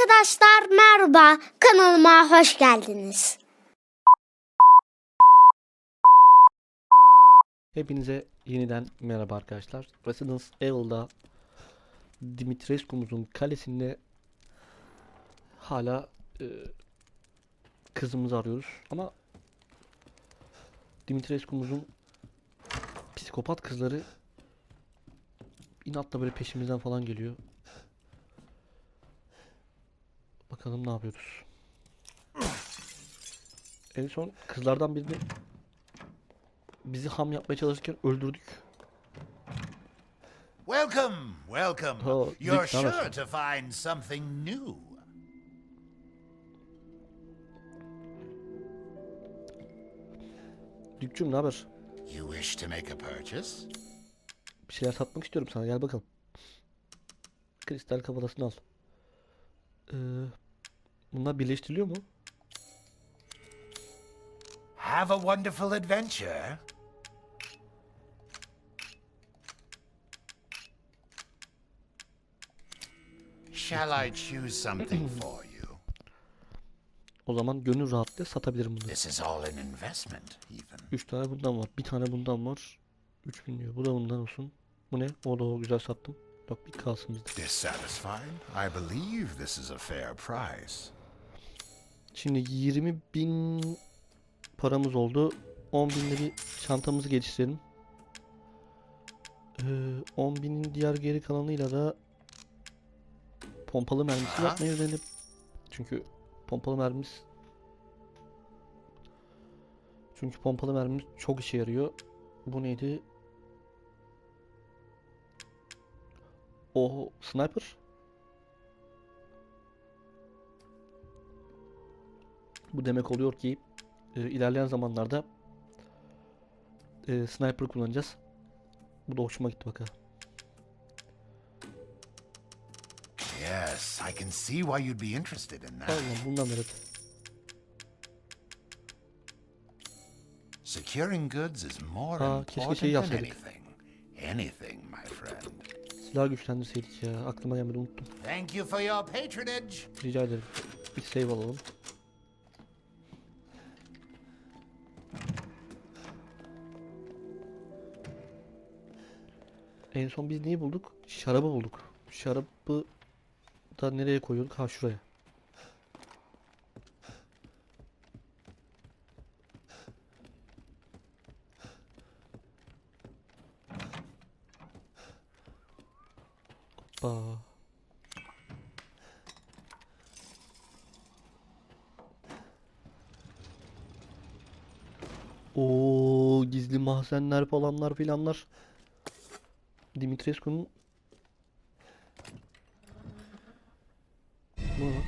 Arkadaşlar merhaba, kanalıma hoş geldiniz. Hepinize yeniden merhaba arkadaşlar. Residence Evil'da Dimitrescu'muzun kalesinde hala e, kızımızı arıyoruz ama Dimitrescu'muzun psikopat kızları inatla böyle peşimizden falan geliyor. Bakalım ne yapıyoruz. En son kızlardan birini bizi ham yapmaya çalışırken öldürdük. Welcome, welcome. Oh, You're sure to find something new. Dükçüm ne haber? You wish to make a purchase? Bir şeyler satmak istiyorum sana gel bakalım. Kristal kafatasını al. Ee, bunlar birleştiriliyor mu? Have a wonderful adventure. Shall I choose something for you? O zaman gönül rahatlığı satabilirim bunları. This is all an investment, even. 3 tane bundan var. Bir tane bundan var. 3000 diyor. Bu da bundan olsun. Bu ne? O da o güzel sattım. Yok bir kalsın bizde. Dissatisfied? I believe this is a fair price. Şimdi 20 bin paramız oldu. 10 binle bir çantamızı geliştirelim. Ee, 10 binin diğer geri kalanıyla da pompalı mermisi yapmayı öğrenelim. Çünkü pompalı mermimiz çünkü pompalı mermimiz çok işe yarıyor. Bu neydi? O sniper. Bu demek oluyor ki e, ilerleyen zamanlarda e, sniper kullanacağız. Bu da hoşuma gitti bakalım. Yes, I can see why you'd be interested in that. Tamam bundan da evet. Securing goods is more Aa, keşke important than yapsaydık. anything. Anything, my friend. Silah güçlendirseydik ya. Aklıma gelmedi unuttum. Thank you for your patronage. Rica ederim. Bir save alalım. En son biz neyi bulduk? Şarabı bulduk. Şarabı da nereye koyuyorduk? Ha şuraya. Hoppa. O gizli mahzenler falanlar filanlar. Dimitrescu'nun Bu ne lan?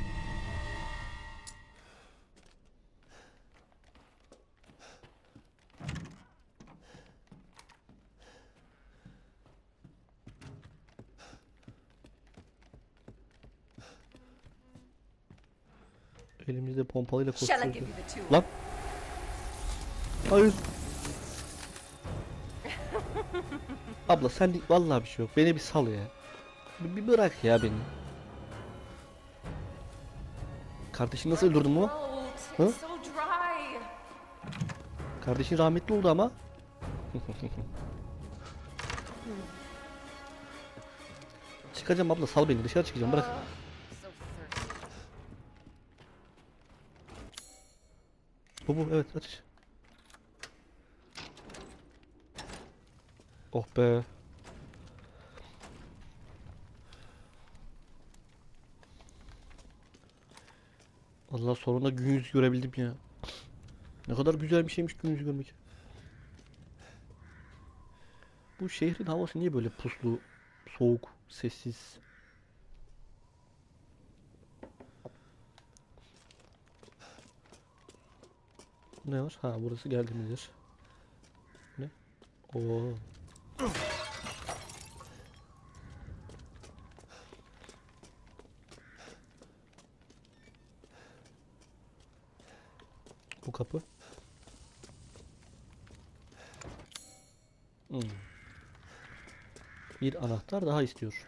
Elimizde pompalıyla Shall I koşuyoruz. give you the two? Lan. Hayır. Abla sen vallahi bir şey yok. Beni bir sal ya. Bir, bir bırak ya beni. Kardeşin nasıl öldürdün so dry. Kardeşin rahmetli oldu ama. Çıkacağım abla sal beni dışarı çıkacağım bırak. Bu bu evet aç. Oh be. Allah sonunda gün yüzü görebildim ya. Ne kadar güzel bir şeymiş gün yüzü görmek. Bu şehrin havası niye böyle puslu, soğuk, sessiz? Ne var? Ha burası geldiğimiz yer. Ne? Oo. Bu kapı. Hmm. Bir anahtar daha istiyor.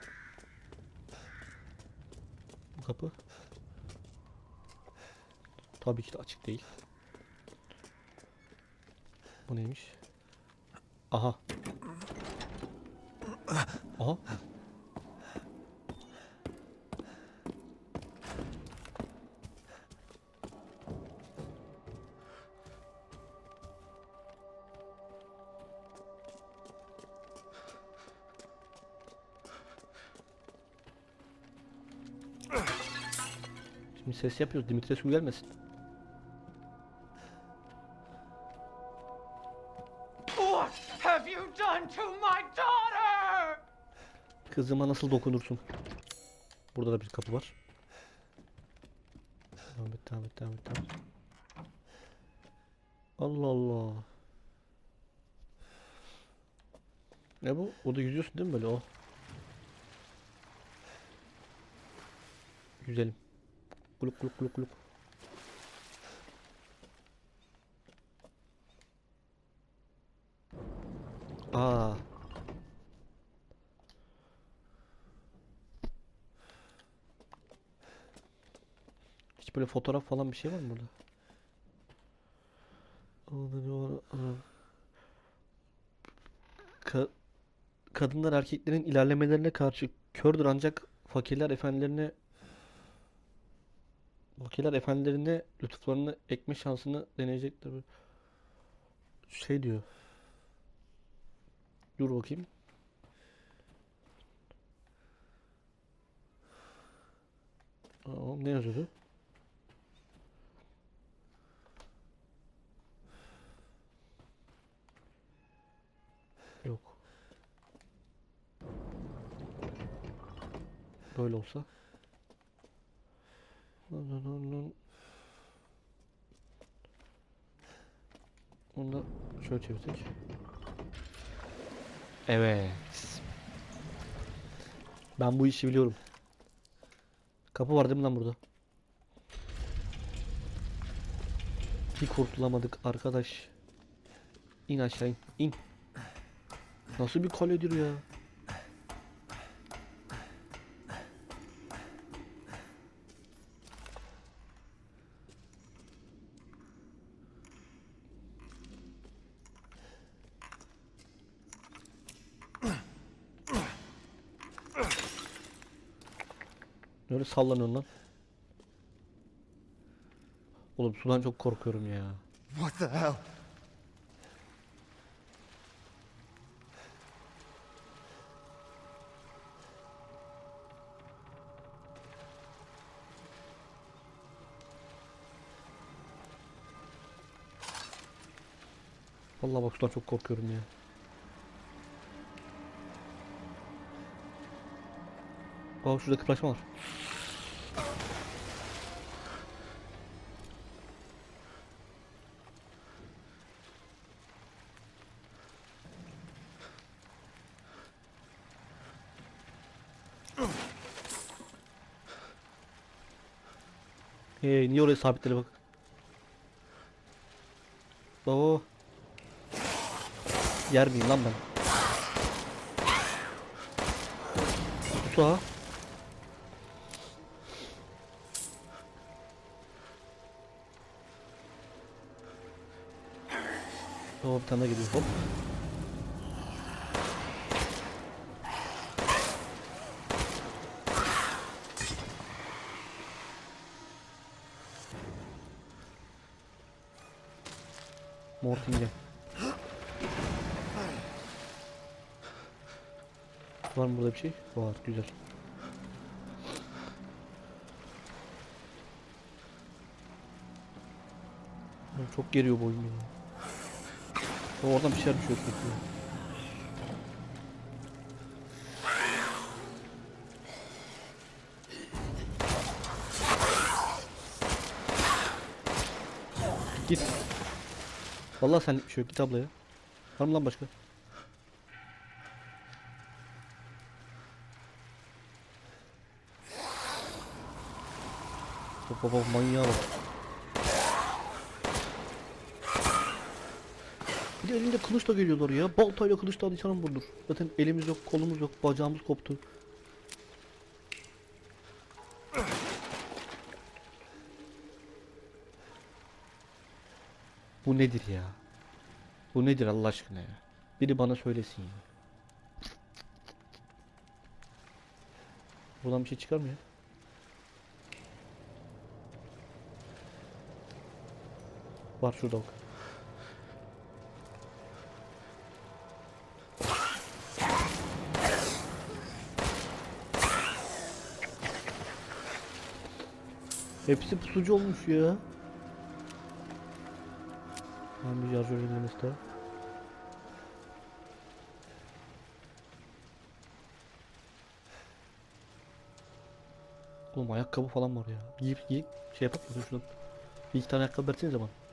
Bu kapı. Tabii ki de açık değil. Bu neymiş? Aha. Aha. Şimdi ses yapıyoruz. Dimitrescu gelmesin. Kızıma nasıl dokunursun? Burada da bir kapı var. Devam et, devam et, devam et. Allah Allah. Ne bu? O da yüzüyorsun değil mi böyle o? Yüzelim. Kuluk kuluk kuluk kuluk. Aa. Böyle fotoğraf falan bir şey var mı burada? Ka- kadınlar erkeklerin ilerlemelerine karşı kördür ancak fakirler efendilerine fakirler efendilerine lütuflarını ekme şansını deneyecektir. Şey diyor. Dur bakayım. Aa, ne yazıyordu? Yok. Böyle olsa. Onu da şöyle çevirsek. Evet. Ben bu işi biliyorum. Kapı var değil mi lan burada? Bir kurtulamadık arkadaş. İn aşağı in. in. Nasıl bir kaledir ya? Sallanıyorsun lan? Oğlum sudan çok korkuyorum ya. What the hell? Vallahi bak sudan çok korkuyorum ya. Bak şurada kıpraşma var. Niye oraya sabitledi bak. Baba. Yer miyim lan ben? Tusa. Oo bir tane daha geliyor hop. Bir şey? Var, güzel. Çok geriyor bu oyun beni. Oradan bir şeyler düşüyor. Git. Vallahi senlik bir şey yok. Git ablaya. Var mı lan başka? Baba manyağa bak. Bir de elinde kılıçla geliyorlar ya. Baltayla kılıçla canım vurdur. Zaten elimiz yok, kolumuz yok, bacağımız koptu. Bu nedir ya? Bu nedir Allah aşkına ya? Biri bana söylesin ya. Buradan bir şey çıkar mı ya? Var şurada bak. Hepsi pusucu olmuş ya. Ben bir şarjör daha. Oğlum ayakkabı falan var ya. Giyip giyip şey yapıp şunu? Bir iki tane ayakkabı versenize bana.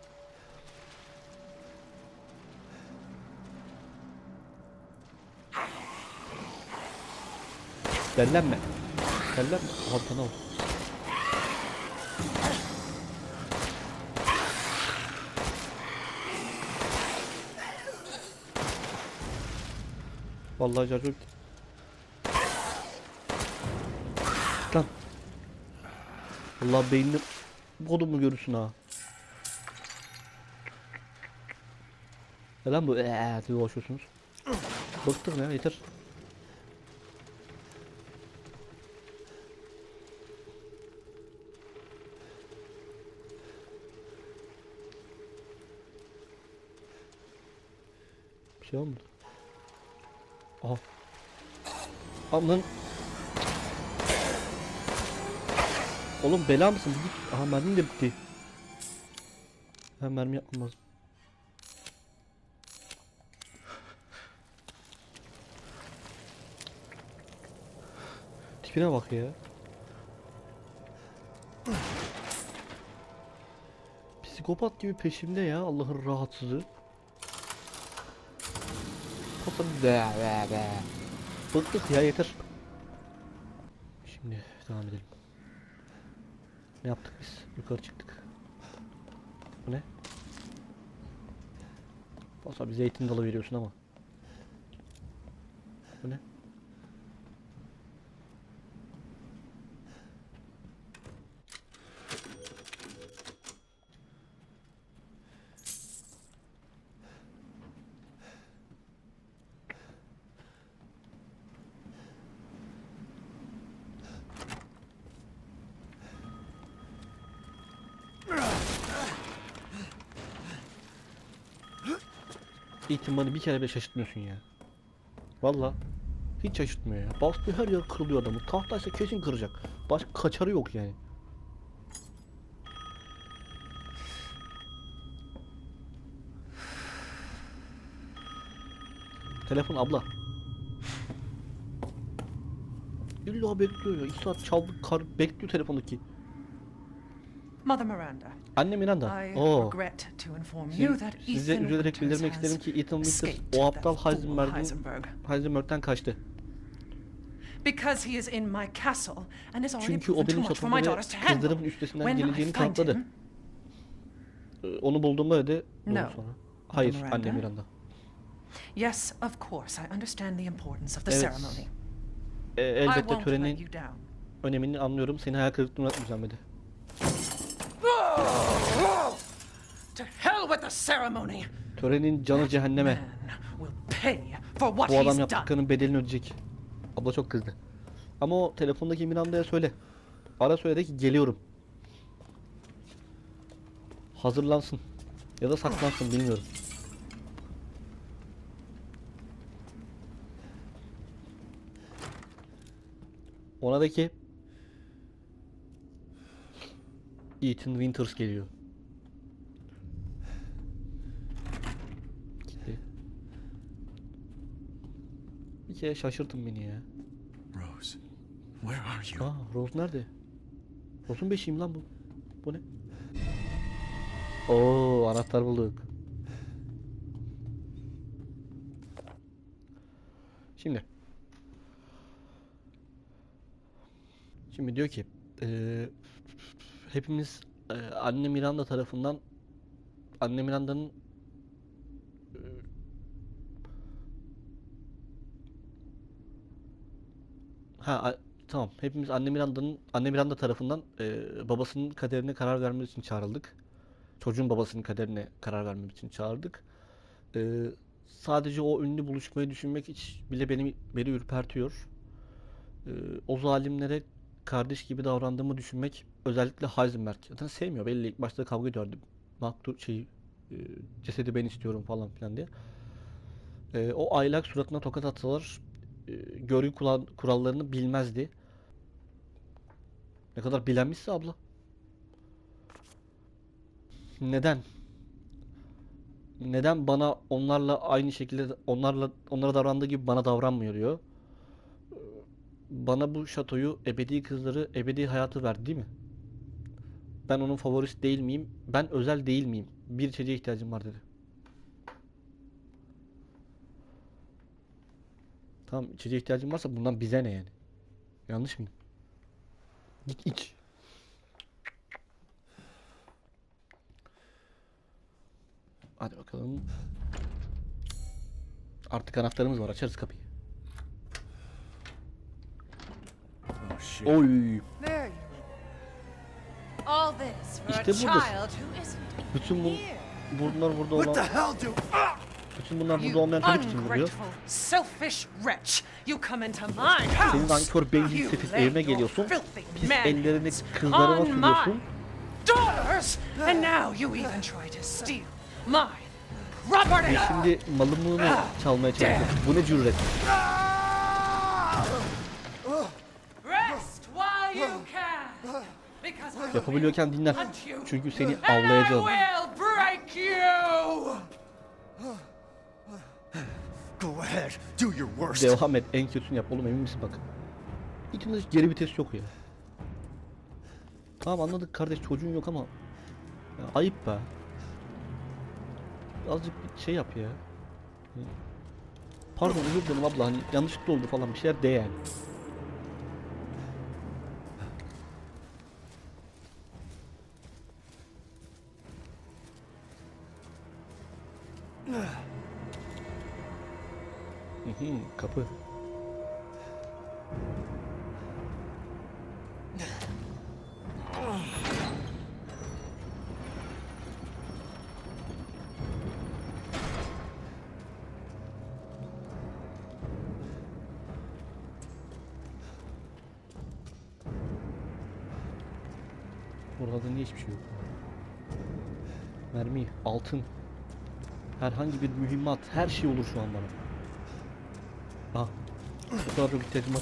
Dellenme. Dellenme. Sana bak. Vallahi şarjör bitti. Lan. Allah beynini kodumu görürsün ha. Neden bu eee diye uğraşıyorsunuz? Bıktık ya yeter. Şey olmadı. Aha. Aman. Oğlum bela mısın? Git. Aha mermim de bitti. Ha mermi yapmam lazım. Tipine bak ya. Psikopat gibi peşimde ya Allah'ın rahatsızı. Kafanı be ya yeter. Şimdi devam edelim. Ne yaptık biz? Yukarı çıktık. Bu ne? Olsa bir zeytin dalı veriyorsun ama. Bu ne? İhtimali bir kere bile şaşırtmıyorsun ya. Valla. Hiç şaşırtmıyor ya. Bastığı her yer kırılıyor adamın. Tahtaysa kesin kıracak. Başka kaçarı yok yani. Telefon abla. İlla bekliyor ya. İki saat çaldı kar bekliyor telefondaki. Mother Miranda, Anne Miranda. Oo. that size üzülerek bildirmek isterim ki Ethan Winters o aptal that fool Heisenberg'in Heisenberg. Heisenberg'den kaçtı. Because he is in my castle and is already Çünkü o benim ve handle. kızlarımın üstesinden geleceğini kanıtladı. Ee, Onu bulduğumda öyle No. Hayır Miranda? anne Miranda. yes, of course, I understand the importance of the Evet. ceremony. I elbette törenin önemini anlıyorum. Seni hayal kırıklığına atmayacağım the ceremony! Törenin canı cehenneme. Bu adam yaptıklarının bedelini ödeyecek. Abla çok kızdı. Ama o telefondaki Miranda'ya söyle. Ara söyle de ki geliyorum. Hazırlansın. Ya da saklansın bilmiyorum. Ona da ki Ethan Winters geliyor. Gitti. Kere şaşırtın beni ya. Rose, where are you? Aa Rose nerede? Rose'un beşiğim lan bu. Bu ne? Oo anahtar bulduk. Şimdi. Şimdi diyor ki eee, hepimiz eee, anne Miranda tarafından anne Miranda'nın ha tamam hepimiz anne Miranda'nın anne Miranda tarafından eee, babasının kaderine karar vermesi için çağrıldık. çocuğun babasının kaderine karar vermem için çağırdık. Ee, sadece o ünlü buluşmayı düşünmek hiç bile beni beni ürpertiyor. Ee, o zalimlere kardeş gibi davrandığımı düşünmek özellikle Heisenberg zaten sevmiyor belli ilk başta kavga ediyordu. Maktul şey e, cesedi ben istiyorum falan filan diye. Ee, o aylak suratına tokat atsalar e, görgü kural- kurallarını bilmezdi. Ne kadar bilenmişse abla. Neden? Neden bana onlarla aynı şekilde onlarla onlara davrandığı gibi bana davranmıyor diyor. Bana bu şatoyu, ebedi kızları, ebedi hayatı verdi değil mi? Ben onun favorisi değil miyim? Ben özel değil miyim? Bir içeceğe ihtiyacım var dedi. Tamam içeceğe ihtiyacım varsa bundan bize ne yani? Yanlış mı? Git iç. Hadi bakalım. Artık anahtarımız var. Açarız kapıyı. Oh, shit. Oy. İşte buradasın. Bütün bu bunlar burada What the olan hell do? Ah! Bütün bunlar burada olmayan çocuk için duruyor. ungrateful, selfish wretch. You come into my house. Senin nankör You sefil evime geliyorsun. Pis ellerini kızlarıma sürüyorsun. daughters, and now you even try to steal my property. Şimdi malımı mı çalmaya çalışıyorsun? Bu ne cüret? Rest while you can. Because I Yapabiliyorken you, Çünkü seni avlayacağım. Ahead, do your worst. Devam et. En kötüsünü yap. Oğlum emin misin bak. İçinde hiç geri vites yok ya. Tamam anladık kardeş çocuğun yok ama. Ya, ayıp be. Azıcık bir şey yap ya. Pardon özür dilerim abla hani yanlışlıkla oldu falan bir şeyler de yani. Hı kapı. Burada niye hiçbir şey yok? Mermi, altın, herhangi bir mühimmat, her şey olur şu an bana. Çok ihtiyacım var.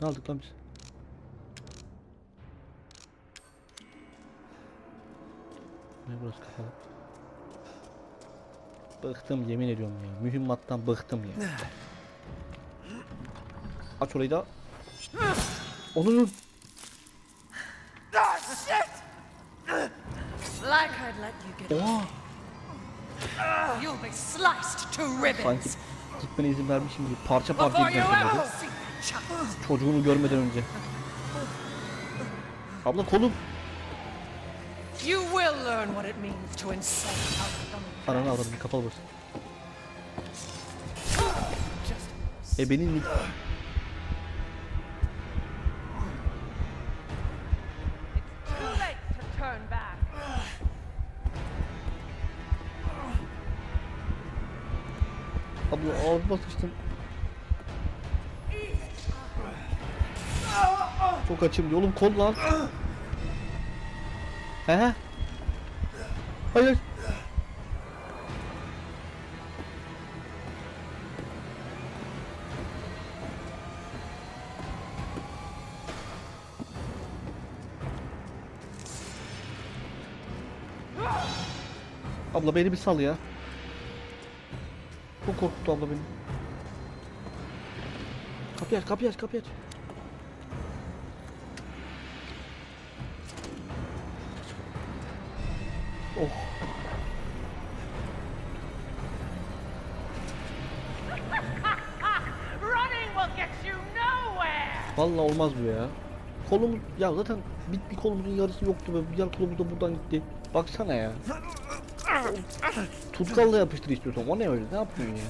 Ne aldık lan biz? Ne burası kapalı? Bıktım yemin ediyorum ya. Mühimmattan bıktım ya. Aç orayı da. Onun Like I'd let you get Oha! You'll be sliced to Sanki ribbons gitmene izin vermişim gibi parça parça child. Çocuğunu görmeden önce. Abla kolum. You will learn what it means to insult Ananı avradım kapalı burası. E abla ağzıma sıçtın. Çok açım yolum kol lan. He? Hayır. Abla beni bir sal ya. Çok korkuttu abla beni. Kapıyı aç, kapıyı aç, kapıyı aç. Oh. Vallahi olmaz bu ya. Kolumuz ya zaten bir, bir kolumuzun yarısı yoktu ve diğer kolumuz da buradan gitti. Baksana ya. Tutkalla yapıştır istiyorsan o ne öyle ne yapıyorsun ya?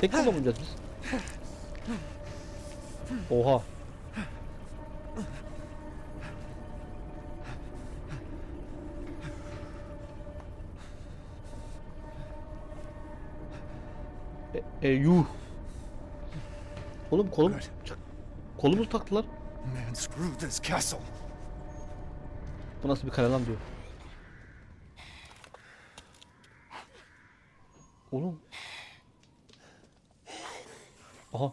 Tek kullanmayacağız biz. Oha. E, e yuh. Oğlum kolum kolumuz taktılar. Man screwed this castle. Bu nasıl bir kale lan diyor. Oğlum. Aha.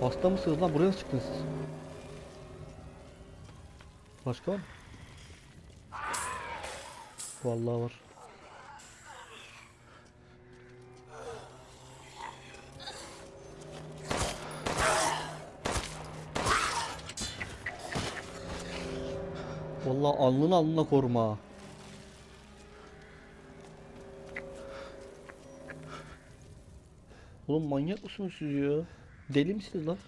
Hasta mısınız lan? Buraya nasıl çıktınız siz? Başka var mı? Vallahi var. Vallahi alnını alnına koruma. Oğlum manyak mısınız siz ya? Deli misiniz lan?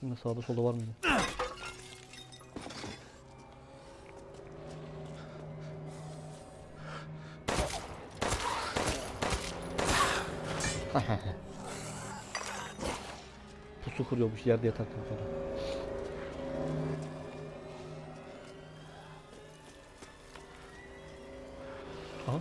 Şimdi sağda solda var mıydı? Kuruyormuş yerde yatarken falan. Aha.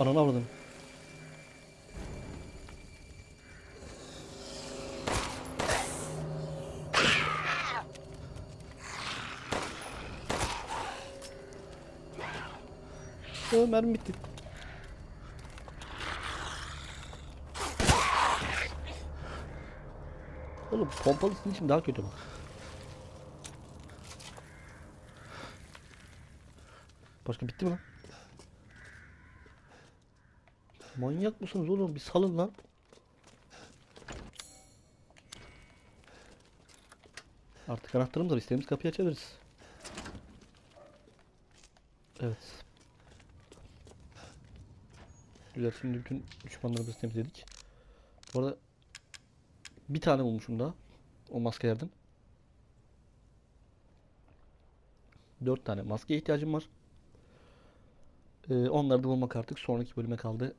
Ananı avradım. Mermi bitti. Oğlum pompalısının için daha kötü bak. Başka bitti mi lan? Manyak mısınız oğlum? Bir salın lan. Artık anahtarımız var. İstediğimiz kapıyı açabiliriz. Evet. Güzel şimdi bütün düşmanlarımızı temizledik. Bu arada bir tane bulmuşum daha. O maskelerden. Dört tane maskeye ihtiyacım var. Ee, onları da bulmak artık sonraki bölüme kaldı.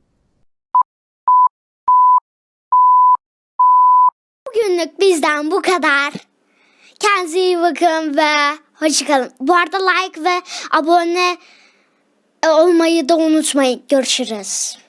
Bugünlük bizden bu kadar. Kendinize iyi bakın ve hoşçakalın. Bu arada like ve abone olmayı da unutmayın. Görüşürüz.